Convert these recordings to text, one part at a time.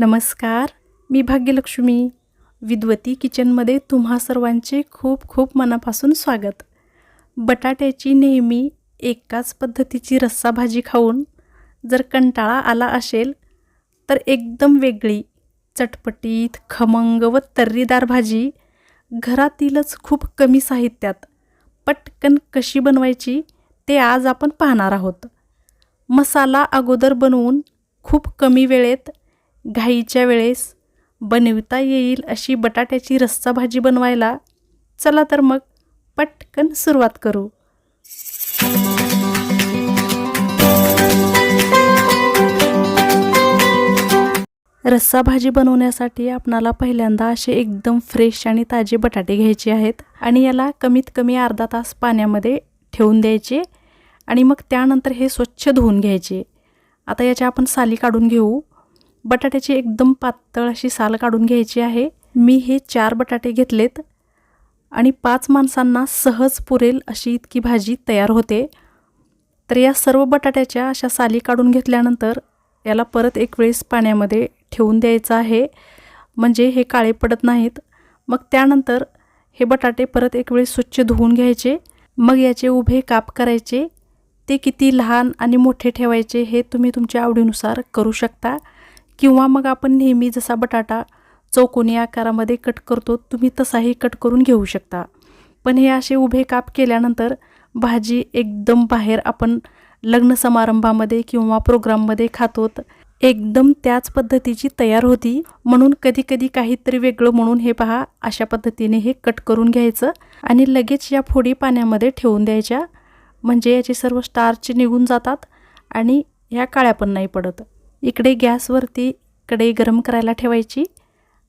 नमस्कार मी भाग्यलक्ष्मी. विद्वती किचनमध्ये तुम्हा सर्वांचे खूप खूप मनापासून स्वागत. बटाट्याची नेहमी एकाच पद्धतीची रस्सा भाजी खाऊन जर कंटाळा आला असेल तर एकदम वेगळी चटपटीत खमंग व तर्रीदार भाजी घरातीलच खूप कमी साहित्यात. पटकन कशी बनवायची ते आज आपण पाहणार आहोत. मसाला अगोदर बनवून खूप कमी वेळेत घाईच्या वेळेस बनविता येईल अशी बटाट्याची रस्सा भाजी बनवायला चला तर मग पटकन सुरुवात करू. रस्सा भाजी बनवण्यासाठी आपणाला पहिल्यांदा असे एकदम फ्रेश आणि ताजे बटाटे घ्यायचे आहेत आणि याला कमीत कमी अर्धा तास पाण्यामध्ये ठेवून द्यायचे आणि मग त्यानंतर हे स्वच्छ धुवून घ्यायचे. आता याच्या आपण साली काढून घेऊ. बटाट्याची एकदम पातळ अशी साल काढून घ्यायची आहे. मी हे चार बटाटे घेतलेत आणि पाच माणसांना सहज पुरेल अशी इतकी भाजी तयार होते. तर या सर्व बटाट्याच्या अशा साली काढून घेतल्यानंतर याला परत एक वेळेस पाण्यामध्ये ठेवून द्यायचं आहे. म्हणजे हे काळे पडत नाहीत. मग त्यानंतर हे बटाटे परत एक वेळेस स्वच्छ धुवून घ्यायचे. मग याचे उभे काप करायचे. ते किती लहान आणि मोठे ठेवायचे हे तुम्ही तुमच्या आवडीनुसार करू शकता. किंवा मग आपण नेहमी जसा बटाटा चौकोनी आकारामध्ये कट करतो तुम्ही तसाही कट करून घेऊ शकता. पण हे असे उभे काप केल्यानंतर भाजी एकदम बाहेर आपण लग्न समारंभामध्ये किंवा प्रोग्राममध्ये खातोत. एकदम त्याच पद्धतीची तयार होती. म्हणून कधीकधी काहीतरी वेगळं म्हणून हे पहा अशा पद्धतीने हे कट करून घ्यायचं आणि लगेच या फोडी पाण्यामध्ये ठेवून द्यायच्या. म्हणजे याचे सर्व स्टार्च निघून जातात आणि ह्या काळ्या पण नाही पडत. इकडे गॅसवरती कढई गरम करायला ठेवायची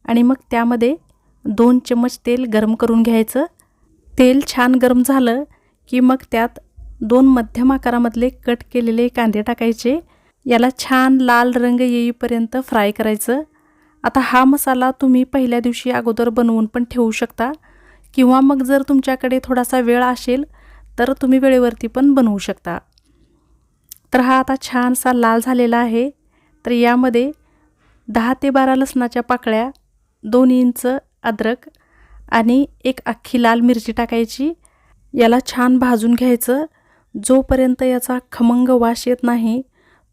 आणि मग त्यामध्ये दोन चम्मच तेल गरम करून घ्यायचं. तेल छान गरम झालं की मग त्यात दोन मध्यम आकारामधले कट केलेले कांदे टाकायचे. याला छान लाल रंग येईपर्यंत फ्राय करायचं. आता हा मसाला तुम्ही पहिल्या दिवशी अगोदर बनवून पण ठेवू शकता किंवा मग जर तुमच्याकडे थोडासा वेळ असेल तर तुम्ही वेळेवरती पण बनवू शकता. तर हा आता छानसा लाल झालेला आहे. तर यामध्ये दहा ते बारा लसणाच्या पाकळ्या दोन इंच अद्रक आणि एक अख्खी लाल मिरची टाकायची. याला छान भाजून घ्यायचं. जोपर्यंत याचा खमंग वास येत नाही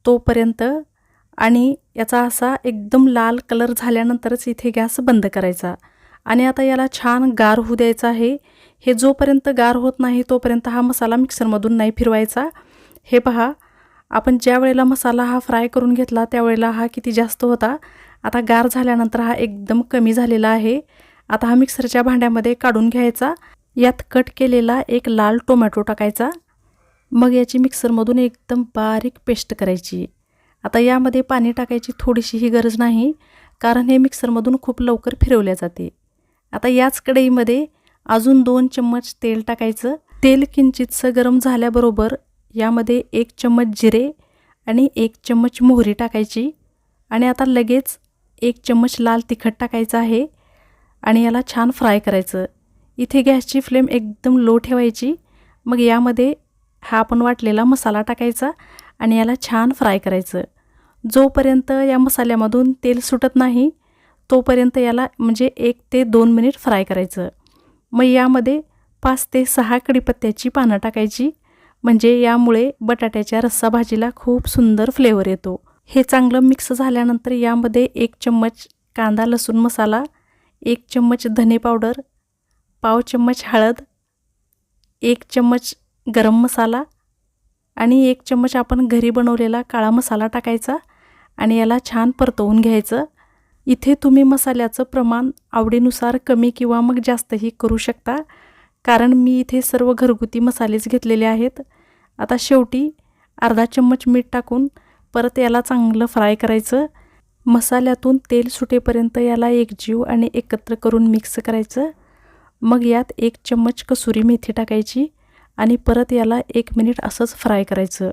तोपर्यंत आणि याचा असा एकदम लाल कलर झाल्यानंतरच इथे गॅस बंद करायचा. आणि आता याला छान गार होऊ द्यायचा आहे. हे जोपर्यंत गार होत नाही तोपर्यंत हा मसाला मिक्सरमधून नाही फिरवायचा. हे पहा आपण ज्या वेळेला मसाला हा फ्राय करून घेतला त्यावेळेला हा किती जास्त होता. आता गार झाल्यानंतर हा एकदम कमी झालेला आहे. आता हा मिक्सरच्या भांड्यामध्ये काढून घ्यायचा. यात कट केलेला एक लाल टोमॅटो टाकायचा. मग याची मिक्सरमधून एकदम बारीक पेस्ट करायची. आता यामध्ये पाणी टाकायची थोडीशीही गरज नाही कारण हे मिक्सरमधून खूप लवकर फिरवल्या जाते. आता याच कढईमध्ये अजून दोन चम्मच तेल टाकायचं. तेल किंचितसं गरम झाल्याबरोबर यामध्ये एक चम्मच जिरे आणि एक चम्मच मोहरी टाकायची. आणि आता लगेच एक चम्मच लाल तिखट टाकायचं आहे आणि याला छान फ्राय करायचं. इथे गॅसची फ्लेम एकदम लो ठेवायची. मग यामध्ये हा आपण वाटलेला मसाला टाकायचा आणि याला छान फ्राय करायचं. जोपर्यंत या मसाल्यामधून तेल सुटत नाही तोपर्यंत याला म्हणजे एक ते दोन मिनिट फ्राय करायचं. मग यामध्ये पाच ते सहा कडीपत्त्याची पानं टाकायची. म्हणजे यामुळे बटाट्याच्या रस्सा भाजीला खूप सुंदर फ्लेवर येतो. हे चांगलं मिक्स झाल्यानंतर यामध्ये एक चम्मच कांदा लसूण मसाला एक चम्मच धने पावडर पाव चम्मच हळद एक चम्मच गरम मसाला आणि एक चम्मच आपण घरी बनवलेला काळा मसाला टाकायचा आणि याला छान परतवून घ्यायचं. इथे तुम्ही मसाल्याचं प्रमाण आवडीनुसार कमी किंवा मग जास्तही करू शकता कारण मी इथे सर्व घरगुती मसालेच घेतलेले आहेत. आता शेवटी अर्धा चम्मच मीठ टाकून परत याला चांगलं फ्राय करायचं. मसाल्यातून तेल सुटेपर्यंत याला एकजीव आणि एकत्र करून मिक्स करायचं. मग यात एक चम्मच कसुरी मेथी टाकायची आणि परत याला एक मिनिट असंच फ्राय करायचं.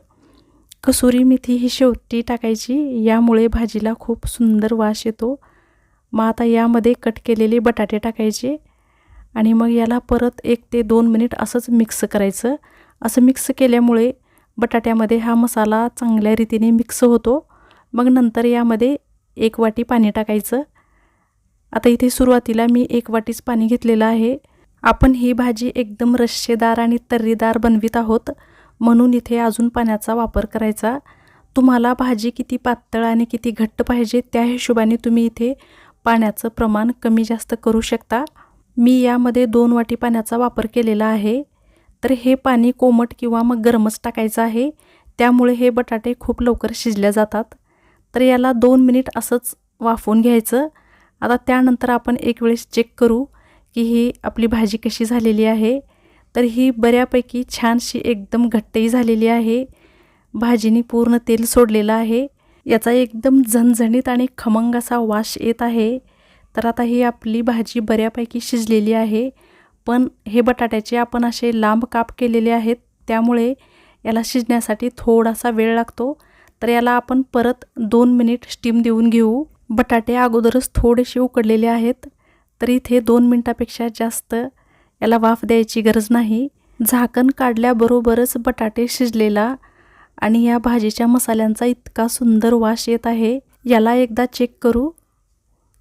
कसुरी मेथी ही शेवटी टाकायची यामुळे भाजीला खूप सुंदर वास येतो. मग आता यामध्ये कट केलेले बटाटे टाकायचे आणि मग याला परत एक ते दोन मिनिट असंच मिक्स करायचं. असं मिक्स केल्यामुळे बटाट्यामध्ये हा मसाला चांगल्या रीतीने मिक्स होतो. मग नंतर यामध्ये एक वाटी पाणी टाकायचं. आता इथे सुरुवातीला मी एक वाटीच पाणी घेतलेलं आहे. आपण ही भाजी एकदम रश्शेदार आणि तर्रीदार बनवित आहोत. म्हणून इथे अजून पाण्याचा वापर करायचा. तुम्हाला भाजी किती पातळ आणि किती घट्ट पाहिजे त्या हिशोबाने तुम्ही इथे पाण्याचं प्रमाण कमी जास्त करू शकता. मी यामध्ये दोन वाटी पाण्याचा वापर केलेला आहे. तर हे पाणी कोमट किंवा मग गरमच टाकायचं आहे. त्यामुळे हे बटाटे खूप लवकर शिजल्या जातात. तर याला दोन मिनिट असंच वाफवून घ्यायचं. आता त्यानंतर आपण एक वेळेस चेक करू की ही आपली भाजी कशी झालेली आहे. तर ही बऱ्यापैकी छानशी एकदम घट्टही झालेली आहे. भाजीने पूर्ण तेल सोडलेलं आहे. याचा एकदम झणझणीत आणि खमंग असा वास येत आहे. तर आता ही आपली भाजी बऱ्यापैकी शिजलेली आहे. पण हे बटाट्याचे आपण असे लांब काप केलेले आहेत त्यामुळे याला शिजण्यासाठी थोडासा वेळ लागतो. तर याला आपण परत दोन मिनिट स्टीम देऊन घेऊ. बटाटे अगोदरच थोडेसे उकडलेले आहेत तर इथे दोन मिनटापेक्षा जास्त याला वाफ द्यायची गरज नाही. झाकण काढल्याबरोबरच बटाटे शिजलेला आणि या भाजीच्या मसाल्यांचा इतका सुंदर वास येत आहे. याला एकदा चेक करू.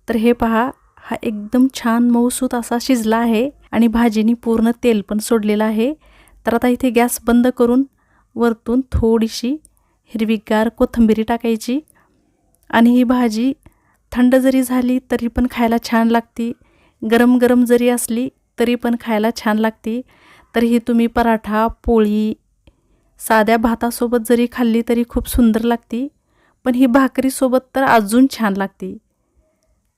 तर हे पहा हा एकदम छान मऊसूत असा शिजला आहे. आणि भाजीनी पूर्ण तेल पण सोडलेलं आहे. तर आता इथे गॅस बंद करून वरतून थोडीशी हिरवीगार कोथिंबिरी टाकायची. आणि ही भाजी थंड जरी झाली तरी पण खायला छान लागती. गरम गरम जरी असली तरी पण खायला छान लागती. तर ही तुम्ही पराठा पोळी साध्या भातासोबत जरी खाल्ली तरी खूप सुंदर लागती. पण ही भाकरीसोबत तर अजून छान लागती.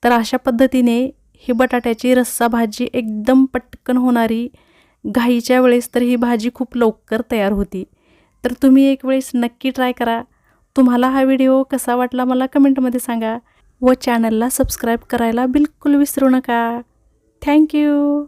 तर अशा पद्धतीने ही बटाट्याची रस्सा भाजी एकदम पटकन होणारी. घाईच्या वेळेस तर ही भाजी खूप लवकर तयार होती. तर तुम्ही एक वेळेस नक्की ट्राय करा. तुम्हाला हा व्हिडिओ कसा वाटला मला कमेंटमध्ये सांगा व चॅनलला सबस्क्राईब करायला बिलकुल विसरू नका. थँक्यू.